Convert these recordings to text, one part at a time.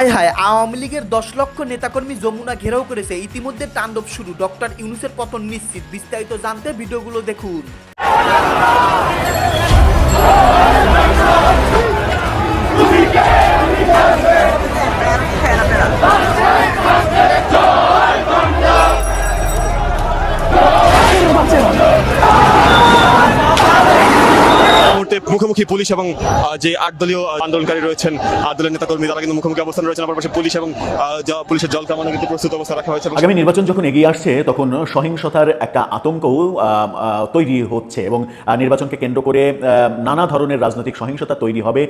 হায় হায়, আওয়ামী লীগের দশ লক্ষ নেতাকর্মী যমুনা ঘেরাও করেছে। ইতিমধ্যে তাণ্ডব শুরু। ডক্টর ইউনুসের পতন নিশ্চিত। বিস্তারিত জানতে ভিডিওগুলো দেখুন। মুহূর্তে মুখোমুখি পুলিশ এবং যে আট দলীয় আন্দোলনকারী রয়েছেন আট দলের নেতাকর্মী তারা কিন্তু মুখোমুখি অবস্থান রয়েছেন। আবার পাশে পুলিশ এবং পুলিশের জল কামানো কিন্তু প্রস্তুত অবস্থা রাখা হয়েছে। আগামী নির্বাচন যখন এগিয়ে আসছে তখন সহিংসতার একটা আতঙ্কও তৈরি হচ্ছে এবং নির্বাচনকে কেন্দ্র করে নানা ধরনের রাজনৈতিক সহিংসতা তৈরি হবে।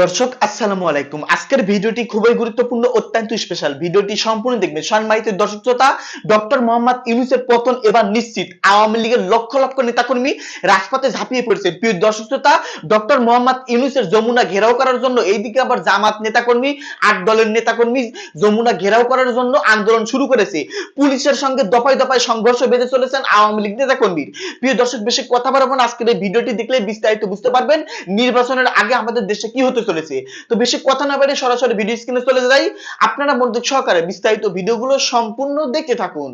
দর্শক আসসালামু আলাইকুম। আজকের ভিডিওটি খুবই গুরুত্বপূর্ণ অত্যন্ত স্পেশাল ভিডিওটি সম্পূর্ণ দেখবেন। সম্মানিত দর্শক শ্রোতা ডক্টর মোহাম্মদ ইউনুসের পতন এবার নিশ্চিত। আওয়ামী লীগের লক্ষ লক্ষ নেতাকর্মী রাজপথে ঝাঁপিয়ে পড়েছে প্রিয় দর্শক শ্রোতা ডক্টর মোহাম্মদ ইউনুসের যমুনা ঘেরাও করার জন্য। এইদিকে আবার জামাত নেতাকর্মী, আট দলের নেতাকর্মী যমুনা ঘেরাও করার জন্য আন্দোলন শুরু করেছে। পুলিশের সঙ্গে দফায় দফায় সংঘর্ষ বেঁধে চলেছেন আওয়ামী লীগ নেতাকর্মীর। প্রিয় দর্শক, বেশি কথা বাড়াবো না। আজকের এই ভিডিওটি দেখলে বিস্তারিত বুঝতে পারবেন নির্বাচনের আগে আমাদের দেশে কি হতে চলেছে। তো বেশি কথা না বেড়ে সরাসরি ভিডিও স্ক্রিনে চলে যাই। আপনারা মনোযোগ সহকারে বিস্তারিত ভিডিওগুলো সম্পূর্ণ দেখতে থাকুন।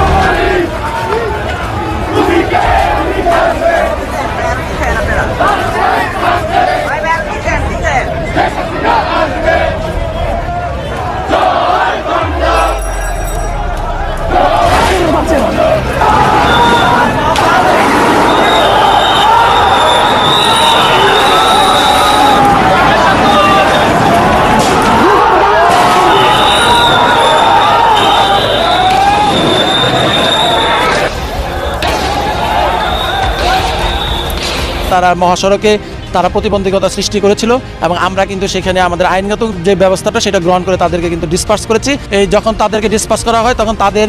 Glory! তারা মহাসড়কে তারা প্রতিবন্ধকতা সৃষ্টি করেছিল এবং আমরা কিন্তু সেখানে আমাদের আইনগত যে ব্যবস্থাটা সেটা গ্রহণ করে তাদেরকে কিন্তু ডিসপার্স করেছি। এই যখন তাদেরকে ডিসপার্স করা হয় তখন তাদের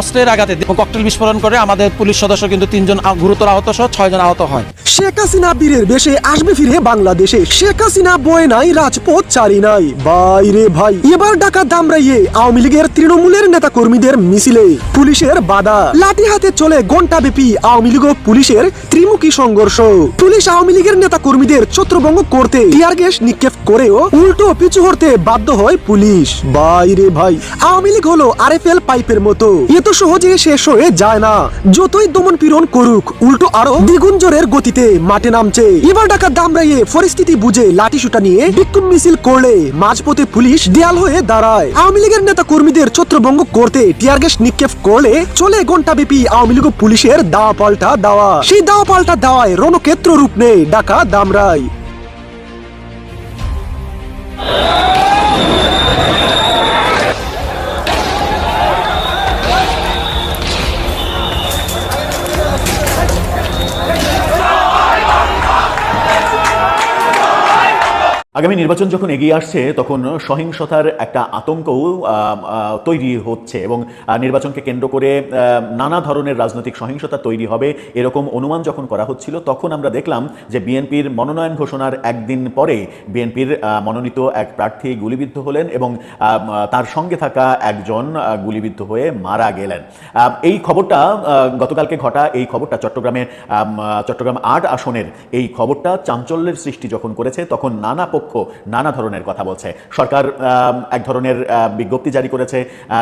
অস্ত্রের আঘাতে ককটেল বিস্ফোরণ করে আমাদের পুলিশ সদস্য কিন্তু তিনজন গুরুতর আহত সহ ছয়জন আহত হয়। শেখ হাসিনা বীরের বেশে আসবে ফিরে বাংলাদেশে। শেখ হাসিনা বয়ে নাই, রাজপথ চারি নাই। বাইরে ভাই, এবার ডাকা দামরাইয়ে আওয়ামী লীগের তৃণমূলের নেতা কর্মীদের মিছিলে। পুলিশের বাধা, লাঠি হাতে চলে ঘণ্টা ব্যাপী আওয়ামী লীগ ও পুলিশের ত্রিমুখী সংঘর্ষ। পুলিশ আওয়ামী লীগের নেতা কর্মীদের ছত্রভঙ্গ করতে টিয়ার গ্যাস নিক্ষেপ করেও উল্টো পিছু হতে বাধ্য হয় পুলিশ। বাইরে ভাই, আওয়ামী লীগ হলো আরএফএল পাইপের মতো। এত সহজে শেষ হয়ে যায় না। যতই দমন পীড়ন করুক, উল্টো আরও দ্বিগুণ জোরের গতিতে মাঠে নামছে। এবার ডাকা দামড়াইয়ে পরিস্থিতি বুঝে লাঠি সুটা নিয়ে বিক্ষোভ মিছিল করলে মাঝপথে পুলিশ দেয়াল হয়ে দাঁড়ায়। আওয়ামী লীগের নেতা কর্মীদের ছত্রভঙ্গ করতে টিয়ার গ্যাস নিক্ষেপ করলে চলে ঘণ্টা ব্যাপী আওয়ামী লীগ পুলিশের দাওয়া পাল্টা দাওয়া। সেই দাওয়া পাল্টা দাওয়ায় রণক্ষেত্র রূপ নেই ডাকা দামরাই। আগামী নির্বাচন যখন এগিয়ে আসছে, তখন সহিংসতার একটা আতঙ্কও তৈরি হচ্ছে এবং নির্বাচনকে কেন্দ্র করে নানা ধরনের রাজনৈতিক সহিংসতা তৈরি হবে। এরকম অনুমান যখন করা হচ্ছিল, তখন আমরা দেখলাম যে বিএনপির মনোনয়ন ঘোষণার একদিন পরে বিএনপির মনোনীত এক প্রার্থী গুলিবিদ্ধ হলেন এবং তার সঙ্গে থাকা একজন গুলিবিদ্ধ হয়ে মারা গেলেন। এই খবরটা গতকালকে ঘটা এই খবরটা, চট্টগ্রামে চট্টগ্রাম আট আসনের এই খবরটা চাঞ্চল্যের সৃষ্টি যখন করেছে, তখন নানা পক্ষ নানা ধরনের কথা বলছে। সরকার এক ধরনের বিজ্ঞপ্তি জারি করেছে।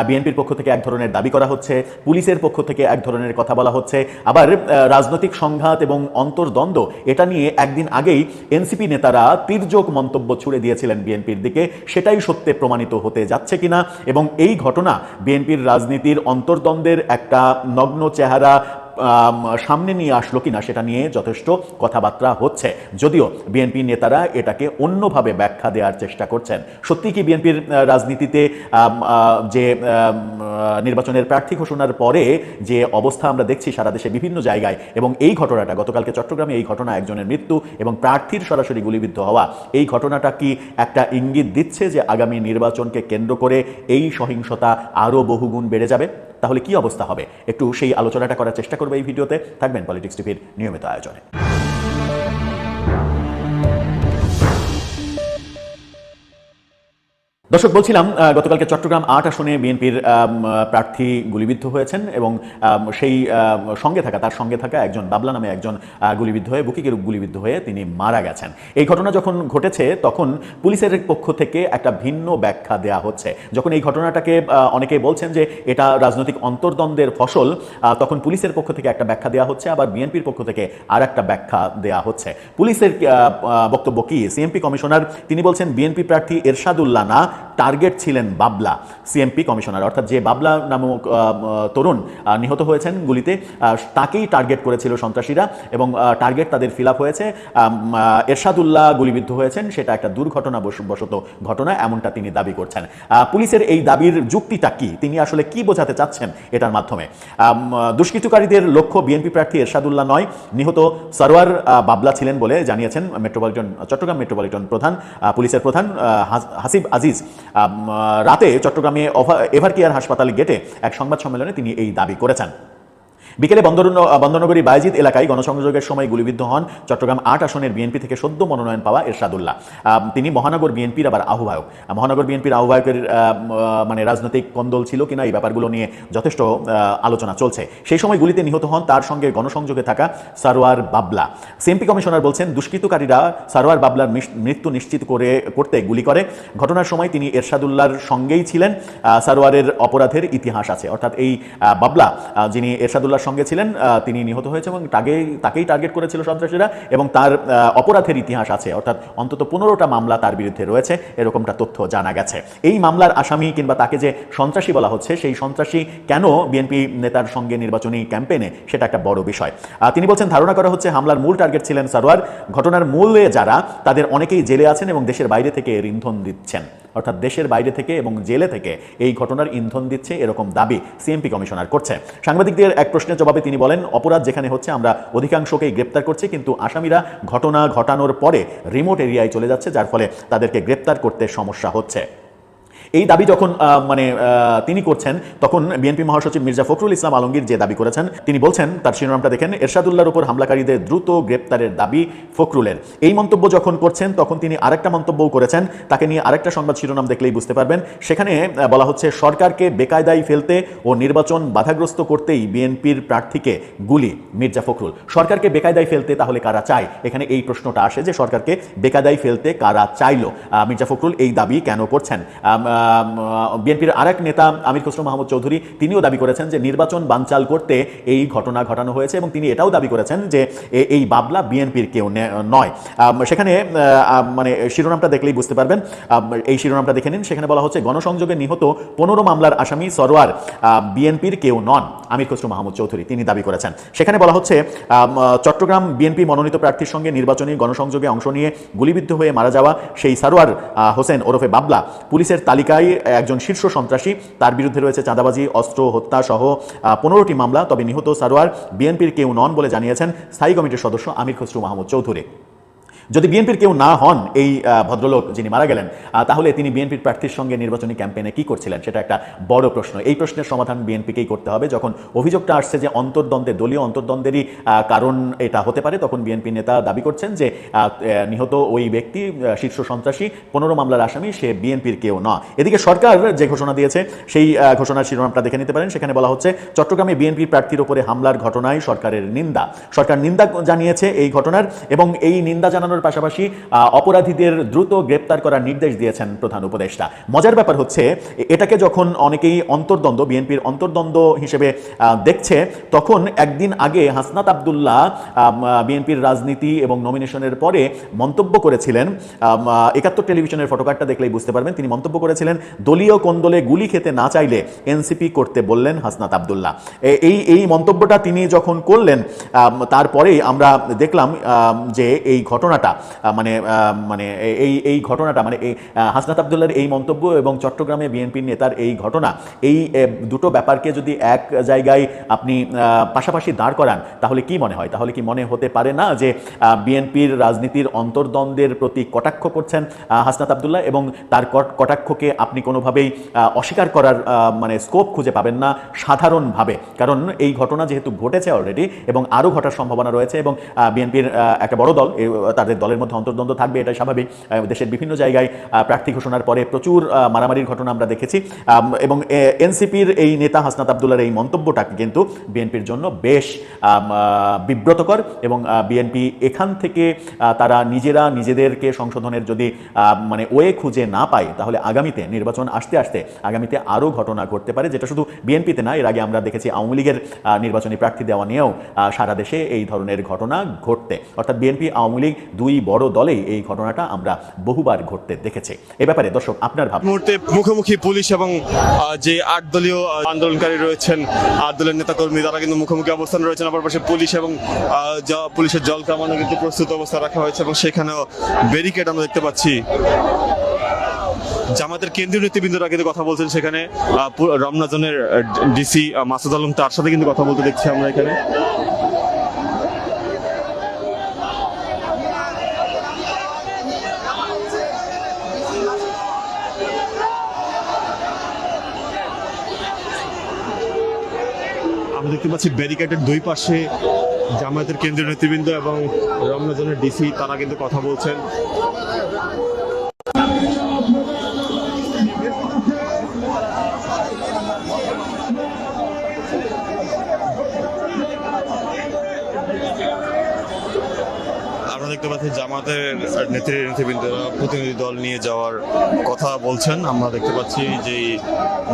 বিএনপির পক্ষ থেকে এক ধরনের দাবি করা হচ্ছে। পুলিশের পক্ষ থেকে এক ধরনের কথা বলা হচ্ছে। আবার রাজনৈতিক সংঘাত এবং অন্তর্দ্বন্দ্ব, এটা নিয়ে একদিন আগেই এনসিপি নেতারা তির্যক মন্তব্য ছুড়ে দিয়েছিলেন বিএনপির দিকে। সেটাই সত্যে প্রমাণিত হতে যাচ্ছে কিনা? এবং এই ঘটনা বিএনপির রাজনীতির অন্তর্দ্বন্দ্বের একটা নগ্ন চেহারা সামনে নিয়ে আসলো কিনা সেটা নিয়ে যথেষ্ট কথাবার্তা হচ্ছে। যদিও বিএনপি নেতারা এটাকে অন্যভাবে ব্যাখ্যা দেওয়ার চেষ্টা করছেন। সত্যি কি বিএনপির রাজনীতিতে যে নির্বাচনের প্রার্থী ঘোষণার পরে যে অবস্থা আমরা দেখছি সারা দেশে বিভিন্ন জায়গায় এবং এই ঘটনাটা, গতকালকে চট্টগ্রামে এই ঘটনা, একজনের মৃত্যু এবং প্রার্থীর সরাসরি গুলিবিদ্ধ হওয়া, এই ঘটনাটা কি একটা ইঙ্গিত দিচ্ছে যে আগামী নির্বাচনকে কেন্দ্র করে এই সহিংসতা আরও বহুগুণ বেড়ে যাবে? তাহলে কি অবস্থা হবে? একটু সেই আলোচনাটা করার চেষ্টা করব এই ভিডিওতে। থাকবেন পলিটিক্স টিভির নিয়মিত আয়োজনে। দর্শক, বলছিলাম গতকালকে চট্টগ্রাম আট আসনে বিএনপির প্রার্থী গুলিবিদ্ধ হয়েছেন এবং সেই সঙ্গে থাকা, তার সঙ্গে থাকা একজন বাবলা নামে একজন গুলিবিদ্ধ হয়ে, বুকিকে গুলিবিদ্ধ হয়ে তিনি মারা গেছেন। এই ঘটনা যখন ঘটেছে, তখন পুলিশের পক্ষ থেকে একটা ভিন্ন ব্যাখ্যা দেয়া হচ্ছে। যখন এই ঘটনাটাকে অনেকে বলছেন যে এটা রাজনৈতিক অন্তর্দ্বন্দ্বের ফসল তখন পুলিশের পক্ষ থেকে একটা ব্যাখ্যা দেওয়া হচ্ছে, আবার বিএনপির পক্ষ থেকে আর একটা ব্যাখ্যা দেওয়া হচ্ছে। পুলিশের বক্তব্য কি? সিএমপি কমিশনার, তিনি বলছেন, বিএনপি প্রার্থী এরশাদুল্লাহ না টার্গেট ছিলেন বাবলা সিএমপি কমিশনার অর্থাৎ যে বাবলা নামক তরুণ নিহত হয়েছেন গুলিতে তাকেই টার্গেট করেছিল সন্ত্রাসীরা এবং টার্গেট তাদের ফিল হয়েছে। এরশাদুল্লাহ গুলিবিদ্ধ হয়েছেন, সেটা একটা দুর্ঘটনা বশ- বশত ঘটনা, এমনটা তিনি দাবি করছেন। পুলিশের এই দাবির যুক্তিটা কি? তিনি আসলে কি বোঝাতে চাচ্ছেন এটার মাধ্যমে? দুষ্কৃতকারীদের লক্ষ্য বিএনপি প্রার্থী এরশাদুল্লাহ নয়, নিহত সরোয়ার বাবলা ছিলেন বলে জানিয়েছেন মেট্রোপলিটন, চট্টগ্রাম মেট্রোপলিটন প্রধান পুলিশের প্রধান হাসিব আজিজ। রাতে চট্টগ্রামে এভার এভারকেয়ার হাসপাতালে গেটে এক সংবাদ সম্মেলনে তিনি এই দাবি করেছেন। বিকেলে বন্দর বন্দরনগরী বায়জিৎ এলাকায় গণসংযোগের সময় গুলিবিদ্ধ হন চট্টগ্রাম আট আসনের বিএনপি থেকে সদ্য মনোনয়ন পাওয়া এরশাদুল্লাহ। তিনি মহানগর বিএনপির আবার আহ্বায়ক। মহানগর বিএনপির আহ্বায়কের আহ, মানে রাজনৈতিক কন্দল ছিল কিনা এই ব্যাপারগুলো নিয়ে যথেষ্ট আলোচনা চলছে। সেই সময় গুলিতে নিহত হন তার সঙ্গে গণসংযোগে থাকা সারোয়ার বাবলা। সিএমপি কমিশনার বলছেন দুষ্কৃতকারীরা সারোয়ার বাবলার মৃত্যু নিশ্চিত করে করতে গুলি করে। ঘটনার সময় তিনি এরশাদুল্লাহর সঙ্গেই ছিলেন। সারোয়ারের অপরাধের ইতিহাস আছে। অর্থাৎ এই বাবলা যিনি এরশাদুল্লাহর সঙ্গে ছিলেন তিনি নিহত হয়েছে এবং তাকে, তাকেই টার্গেট করেছিল সন্ত্রাসীরা এবং তার অপরাধের ইতিহাস আছে। অর্থাৎ অন্তত পনেরোটা মামলা তার বিরুদ্ধে রয়েছে, এরকমটা তথ্য জানা গেছে। এই মামলার আসামি কিংবা তাকে যে সন্ত্রাসী বলা হচ্ছে, সেই সন্ত্রাসী কেন বিএনপি নেতার সঙ্গে নির্বাচনী ক্যাম্পেইনে সেটা একটা বড় বিষয়। তিনি বলছেন, ধারণা করা হচ্ছে, হামলার মূল টার্গেট ছিলেন সারোয়ার। ঘটনার মূলে যারা, তাদের অনেকেই জেলে আছেন এবং দেশের বাইরে থেকে এর ইন্ধন দিচ্ছেন। অর্থাৎ দেশের বাইরে থেকে এবং জেলে থেকে এই ঘটনার ইন্ধন দিচ্ছে এরকম দাবি সিএমপি কমিশনার করছে। সাংবাদিকদের এক প্রশ্নের জবাবে তিনি বলেন, অপরাধ যেখানে হচ্ছে আমরা অধিকাংশকেই গ্রেপ্তার করছি, কিন্তু আসামিরা ঘটনা ঘটানোর পরে রিমোট এরিয়ায় চলে যাচ্ছে, যার ফলে তাদেরকে গ্রেপ্তার করতে সমস্যা হচ্ছে। এই দাবি যখন মানে তিনি করছেন, তখন বিএনপি মহাসচিব মির্জা ফখরুল ইসলাম আলমগীর যে দাবি করেছেন, তিনি বলছেন, তার শিরোনামটা দেখেন, এরশাদুল্লাহর উপর হামলাকারীদের দ্রুত গ্রেপ্তারের দাবি ফখরুলের। এই মন্তব্য যখন করছেন, তখন তিনি আরেকটা মন্তব্যও করেছেন, তাকে নিয়ে আরেকটা সংবাদ শিরোনাম দেখলেই বুঝতে পারবেন। সেখানে বলা হচ্ছে, সরকারকে বেকায়দায় ফেলতে ও নির্বাচন বাধাগ্রস্ত করতেই বিএনপির প্রার্থীকে গুলি, মির্জা ফখরুল। সরকারকে বেকায়দায় ফেলতে তাহলে কারা চায়? এখানে এই প্রশ্নটা আসে যে, সরকারকে বেকায়দায় ফেলতে কারা চাইলো? মির্জা ফখরুল এই দাবি কেন করছেন? বিএনপির আরেক নেতা আমির খসরু মাহমুদ চৌধুরী, তিনিও দাবি করেছেন যে নির্বাচন বানচাল করতে এই ঘটনা ঘটানো হয়েছে এবং তিনি এটাও দাবি করেছেন যে এই বাবলা বিএনপির কেউ নয়। সেখানে মানে শিরোনামটা দেখলেই বুঝতে পারবেন। এই শিরোনামটা দেখে নিন। সেখানে বলা হচ্ছে, গণসংযোগে নিহত পনেরো মামলার আসামি সরোয়ার বিএনপির কেউ নন, আমির খসরু মাহমুদ চৌধুরী, তিনি দাবি করেছেন। সেখানে বলা হচ্ছে চট্টগ্রাম বিএনপি মনোনীত প্রার্থীর সঙ্গে নির্বাচনী গণসংযোগে অংশ নিয়ে গুলিবিদ্ধ হয়ে মারা যাওয়া সেই সারোয়ার হোসেন ওরফে বাবলা পুলিশের তালিকায় একজন শীর্ষ সন্ত্রাসী, তার বিরুদ্ধে রয়েছে চাঁদাবাজি, অস্ত্র হত্যা সহ পনেরোটি মামলা। তবে নিহত সারোয়ার বিএনপির কেউ নন বলে জানিয়েছেন স্থায়ী কমিটির সদস্য আমির খসরু মাহমুদ চৌধুরী। যদি বিএনপির কেউ না হন এই ভদ্রলোক যিনি মারা গেলেন তাহলে তিনি বিএনপির প্রার্থীর সঙ্গে নির্বাচনী ক্যাম্পেইনে কি করছিলেন? সেটা একটা বড় প্রশ্ন। এই প্রশ্নের সমাধান বিএনপিকেই করতে হবে। যখন অভিযোগটা আসছে যে অন্তর্দ্বন্দ্বে, দলীয় অন্তর্দ্বন্দ্বেরই কারণ এটা হতে পারে, তখন বিএনপি নেতা দাবি করছেন যে নিহত ওই ব্যক্তি শীর্ষ সন্ত্রাসী, পনেরো মামলার আসামি, সে বিএনপির কেউ না। এদিকে সরকার যে ঘোষণা দিয়েছে, সেই ঘোষণার শিরোনামটা দেখে নিতে পারেন। সেখানে বলা হচ্ছে, চট্টগ্রামে বিএনপি প্রার্থীর উপরে হামলার ঘটনায় সরকারের নিন্দা। সরকার নিন্দা জানিয়েছে এই ঘটনার এবং এই নিন্দা জানানোর পাশাপাশি অপরাধীদের দ্রুত গ্রেপ্তার করার নির্দেশ দিয়েছেন প্রধান উপদেষ্টা। মজার ব্যাপার হচ্ছে এটাকে যখন অনেকেই অন্তর্দ্বন্দ্ব, বিএনপির অন্তর্দ্বন্দ্ব হিসেবে দেখছে, তখন একদিন আগে হাসনাত আবদুল্লাহ বিএনপির রাজনীতি এবং নমিনেশনের পরে মন্তব্য করেছিলেন। একাত্তর টেলিভিশনের ফটোকার্ডটা দেখলেই বুঝতে পারবেন, তিনি মন্তব্য করেছিলেন, দলীয় কোন্দলে গুলি খেতে না চাইলে এনসিপি করতে বললেন হাসনাত আবদুল্লাহ। এই এই মন্তব্যটা তিনি যখন করলেন তারপরেই আমরা দেখলাম যে এই ঘটনাটা আহ, মানে মানে এই এই ঘটনাটা মানে এই হাসনাত আবদুল্লাহর এই মন্তব্য এবং চট্টগ্রামে বিএনপির নেতার এই ঘটনা এই দুটো ব্যাপারকে যদি এক জায়গায় আপনি পাশাপাশি দাঁড় করান তাহলে কি মনে হয়? তাহলে কি মনে হতে পারে না যে বিএনপির রাজনীতির অন্তর্দ্বন্দ্বের প্রতি কটাক্ষ করছেন হাসনাত আবদুল্লাহ এবং তার কট- কটাক্ষকে আপনি কোনোভাবেই অস্বীকার করার মানে স্কোপ খুঁজে পাবেন না সাধারণভাবে। কারণ এই ঘটনা যেহেতু ঘটেছে অলরেডি এবং আরও ঘটার সম্ভাবনা রয়েছে এবং বিএনপির একটা বড় দল তাদের তাদের দলের মধ্যে অন্তর্দ্বন্দ্ব থাকবে, এটাই স্বাভাবিক। দেশের বিভিন্ন জায়গায় প্রার্থী ঘোষণার পরে প্রচুর মারামারির ঘটনা আমরা দেখেছি। এবং এনসিপির এই নেতা হাসনাত আবদুল্লার এই মন্তব্যটা কিন্তু বিএনপির জন্য বেশ বিব্রতকর এবং বিএনপি এখান থেকে তারা নিজেরা নিজেদেরকে সংশোধনের যদি মানে ওয়ে খুঁজে না পায়, তাহলে আগামীতে নির্বাচন আসতে আসতে, আগামীতে আরও ঘটনা ঘটতে পারে, যেটা শুধু বিএনপিতে না, এর আগে আমরা দেখেছি আওয়ামী লীগের নির্বাচনী প্রার্থী দেওয়া নিয়েও সারা দেশে এই ধরনের ঘটনা ঘটতে। অর্থাৎ বিএনপি আওয়ামী লীগ দুই বড় দলেই এই ঘটনাটা আমরা বহুবার ঘটতে দেখেছি। এ ব্যাপারে দর্শক আপনার ভাব মুহূর্তে মুখোমুখি পুলিশ এবং যে আট দলীয় আন্দোলনকারী রয়েছেন আট দলের নেতাকর্মী তারা কিন্তু মুখোমুখি অবস্থান রয়েছেন। আবার পাশে পুলিশ এবং পুলিশের জল কামানো কিন্তু প্রস্তুত অবস্থা রাখা হয়েছে এবং সেখানেও ব্যারিকেড আমরা দেখতে পাচ্ছি। জামাতের কেন্দ্রীয় নেতৃবৃন্দরা কিন্তু কথা বলছেন সেখানে আহ, পু- রমনা জোনের ডিসি মাসুদ আলম তার সাথে কিন্তু কথা বলতে দেখছি আমরা এখানে। দেখতে পাচ্ছি ব্যারিকেডের দুই পাশে জামায়াতের কেন্দ্রীয় নেতৃবৃন্দ এবং রমনাজনের ডিসি তারা কিন্তু কথা বলছেন। পাচ্ছি জামাতের নেত্রী নেতৃবৃন্দরা প্রতিনিধি দল নিয়ে যাওয়ার কথা বলছেন। আমরা দেখতে পাচ্ছি যে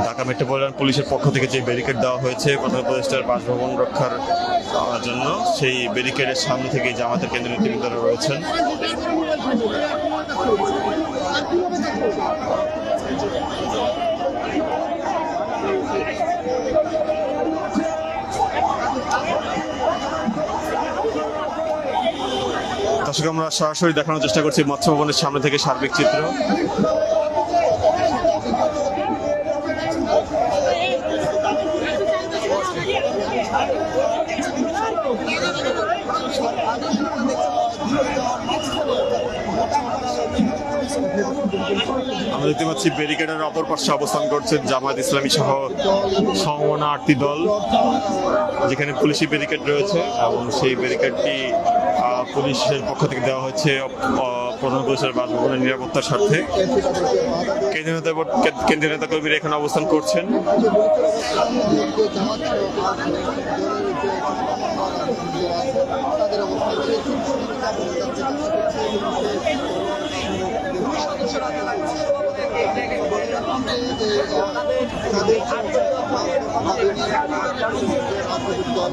ঢাকা মেট্রোপলিটন পুলিশের পক্ষ থেকে যে ব্যারিকেড দেওয়া হয়েছে প্রধান উপদেষ্টার বাসভবন রক্ষার জন্য, সেই ব্যারিকেডের সামনে থেকে জামাতের কেন্দ্রীয় নেতৃবৃন্দরা রয়েছেন। দর্শক, আমরা সরাসরি দেখানোর চেষ্টা করছি মৎস্য ভবনের সামনে থেকে সার্বিক চিত্র। আমরা দেখতে পাচ্ছি ব্যারিকেডের অপর পাশে অবস্থান করছে জামায়াত ইসলামী সহ সমমনা আটটি দল, যেখানে পুলিশি ব্যারিকেড রয়েছে, এবং সেই ব্যারিকেডটি পুলিশের পক্ষ থেকে দেওয়া হচ্ছে প্রধান পুলিশের বাসভবনের নিরাপত্তার স্বার্থে। কেন্দ্রীয় নেতা কেন্দ্রীয় নেতা কর্মীরা এখানে অবস্থান করছেন।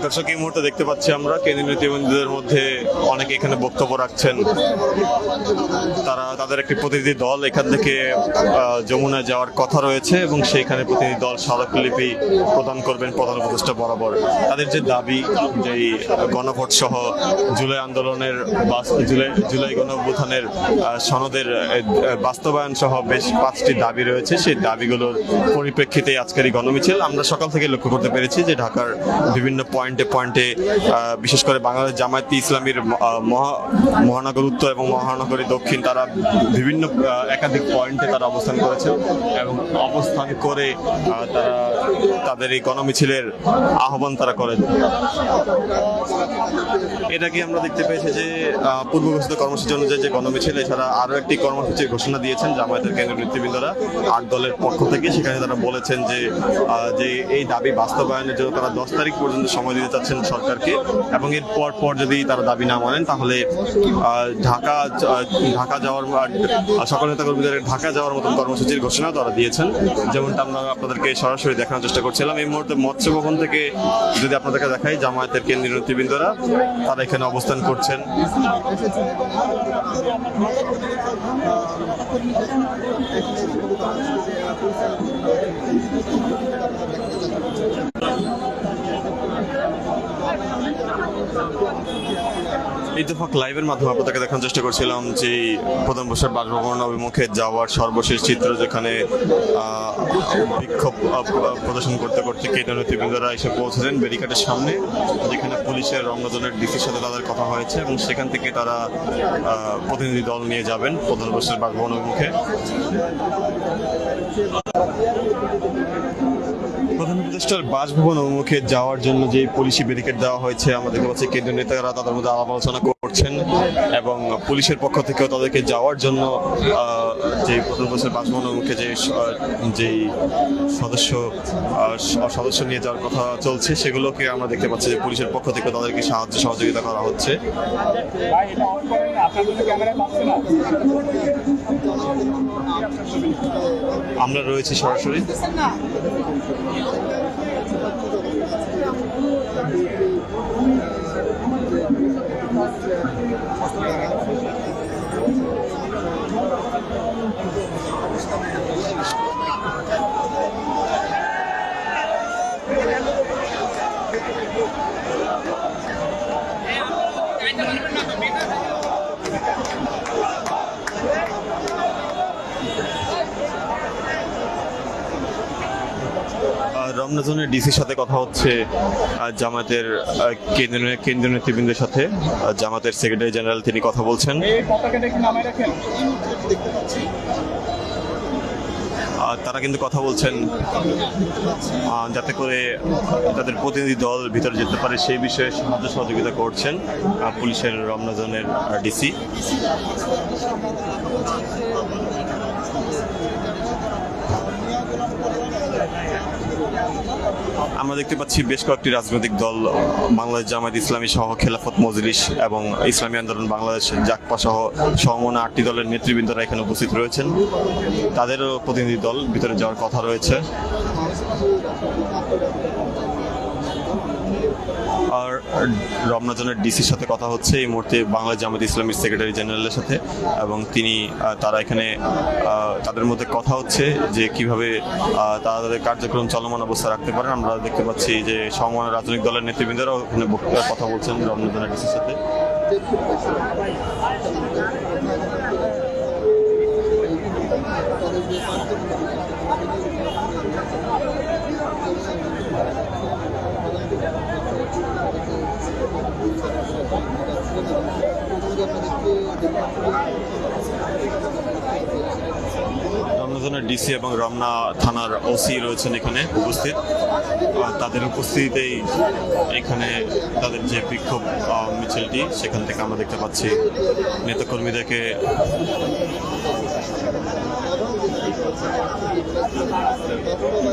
দর্শক এই মুহূর্তে দেখতে পাচ্ছি আমরা কেন্দ্রীয় নেতৃবৃন্দদের মধ্যে অনেকে এখানে বক্তব্য রাখছেন। তারা তাদের একটি প্রতিনিধি দল এখান থেকে আহ, যমুনায় যাওয়ার কথা রয়েছে এবং সেইখানে প্রতিনিধি দল স্মারকলিপি প্রদান করবেন প্রধান উপদেষ্টা বরাবর। তাদের যে দাবি যে গণভোট সহ জুলাই আন্দোলনের জুলাই জুলাই গণঅভ্যুত্থানের সনদের বাস্তবায়ন সহ বেশ পাঁচটি দাবি রয়েছে। সেই দাবিগুলোর পরিপ্রেক্ষিতে আজকের এই গণমিছিল, আমরা সকাল থেকে লক্ষ্য করতে পেরেছি যে ঢাকার বিভিন্ন পয়েন্টে পয়েন্টে বিশেষ করে বাংলাদেশ জামায়াতি ইসলামীর মহা, মহানগর উত্তর এবং মহানগরী দক্ষিণ, তারা বিভিন্ন একাধিক পয়েন্টে তারা অবস্থান করেছে এবং অবস্থান করে তারা, তাদের এই গণমিছিলের আহ্বান তারা করেন। এটা কি আমরা দেখতে পেয়েছি যে পূর্ব ঘোষিত কর্মসূচি অনুযায়ী যে গণমিছিল, এছাড়া আরও একটি কর্মসূচির ঘোষণা দিয়েছেন জামায়াতের কেন্দ্রীয় নেতৃবৃন্দরা আট দলের পক্ষ থেকে সেখানে তারা বলেছেন যে যে এই দাবি বাস্তবায়নের জন্য তারা দশ তারিখ পর্যন্ত সময় দিতে চাচ্ছেন সরকারকে এবং এর পর পর যদি তারা দাবি না মানেন তাহলে ঢাকা ঢাকা যাওয়ার সকল নেতা কর্মীদের ঢাকা যাওয়ার মতন কর্মসূচির ঘোষণা তারা দিয়েছেন। যেমনটা আমরা আপনাদেরকে সরাসরি দেখানোর চেষ্টা করছিলাম। এই মুহূর্তে মৎস্য ভবন থেকে যদি আপনাদেরকে দেখাই, জামায়াতের কেন্দ্রীয় নেতৃবৃন্দরা, তারা এখানে অবস্থান করছেন। Thank you. ইত্তেফাক লাইভের মাধ্যমে আপনাদেরকে দেখানোর চেষ্টা করছিলাম যে প্রধান বসার বাসভবন অভিমুখে যাওয়ার সর্বশেষ চিত্র যেখানে বিক্ষোভ প্রদর্শন করতে করতে কেন্দ্রীয় নেতৃবৃন্দরা এসে পৌঁছেছেন ব্যারিকেডের সামনে, যেখানে পুলিশের রংনজনের ডিসির সাথে তাদের কথা হয়েছে এবং সেখান থেকে তারা প্রতিনিধি দল নিয়ে যাবেন প্রধান বসার বাসভবন অভিমুখে। প্রধান বাসভবন অভিমুখে যাওয়ার জন্য যে পুলিশি ব্যারিকেড দেওয়া হয়েছে দেখতে পাচ্ছি কেন্দ্রীয় নেতারা তাদের মধ্যে আলাপ আলোচনা করছেন এবং পুলিশের পক্ষ থেকেও তাদেরকে যাওয়ার জন্য যে প্রধান উপদেষ্টার বাসভবন অভিমুখে যে যেই সদস্য সদস্য নিয়ে যাওয়ার কথা চলছে, সেগুলোকে আমরা দেখতে পাচ্ছি যে পুলিশের পক্ষ থেকে তাদেরকে সাহায্য, সহযোগিতা করা হচ্ছে। আমরা রয়েছি সরাসরি। রমনাজনের ডিসির সাথে কথা হচ্ছে জামাতের কেন্দ্রীয় কেন্দ্রীয় নেতৃবৃন্দের সাথে। জামাতের সেক্রেটারি জেনারেল তিনি কথা বলছেন। তারা কিন্তু কথা বলছেন যাতে করে তাদের প্রতিনিধি দল ভিতরে যেতে পারে। সেই বিষয়ে সাহায্য সহযোগিতা করছেন পুলিশের রমনাজনের ডিসি। আমরা দেখতে পাচ্ছি বেশ কয়েকটি রাজনৈতিক দল, বাংলাদেশ জামায়াত ইসলামী সহ খেলাফত মজলিস এবং ইসলামী আন্দোলন বাংলাদেশ, জাকপা সহ সমমনা আটটি দলের নেতৃবৃন্দরা এখানে উপস্থিত রয়েছেন। তাদেরও প্রতিনিধি দল ভিতরে যাওয়ার কথা রয়েছে। রমনাজনের ডিসির সাথে কথা হচ্ছে। এই মুহূর্তে বাংলা জামাত ইসলামের সেক্রেটারি জেনারেলের সাথে এবং তিনি তারা এখানে তাদের মধ্যে কথা হচ্ছে যে কীভাবে তারা তাদের কার্যক্রম চলমান অবস্থা রাখতে পারেন। আমরা দেখতে পাচ্ছি যে সমমান রাজনৈতিক দলের নেতৃবৃন্দরাও এখানে কথা বলছেন রমনাজনের ডিসির সাথে রমনাজনের ডিসি এবং রমনা থানার ওসি রয়েছেন এখানে উপস্থিত। তাদের উপস্থিতিতেই এখানে তাদের যে বিক্ষোভ মিছিলটি, সেখান থেকে আমরা দেখতে পাচ্ছি নেতাকর্মীদেরকে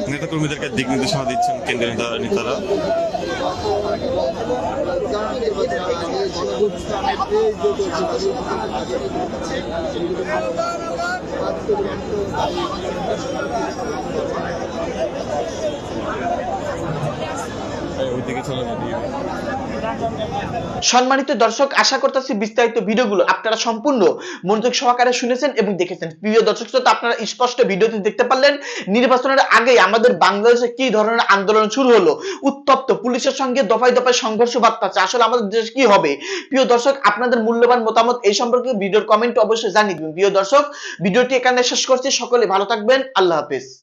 নেতাকর্মীদেরকে দিক নির্দেশনা দিচ্ছেন কেন্দ্রীয় নেতা- নেতারা। ওইদিকে চলে যাবে সম্মানিত দর্শক, আশা করতেছি বিস্তারিত ভিডিওগুলো আপনারা সম্পূর্ণ মনোযোগ সহকারে শুনেছেন এবং দেখেছেন। প্রিয় দর্শক শ্রোতা, আপনারা স্পষ্ট ভিডিওতে দেখতে পারলেন, নির্বাচনের আগে আমাদের বাংলাদেশে কি ধরনের আন্দোলন শুরু হলো? উত্তপ্ত পুলিশের সঙ্গে দফায় দফায় সংঘর্ষ বার্তাছে আসলে আমাদের দেশে কি হবে? প্রিয় দর্শক, আপনাদের মূল্যবান মতামত এই সম্পর্কে ভিডিওর কমেন্ট অবশ্যই জানিয়ে দিবেন। প্রিয় দর্শক, ভিডিওটি এখানে শেষ করছি, সকলে ভালো থাকবেন, আল্লাহ হাফেজ।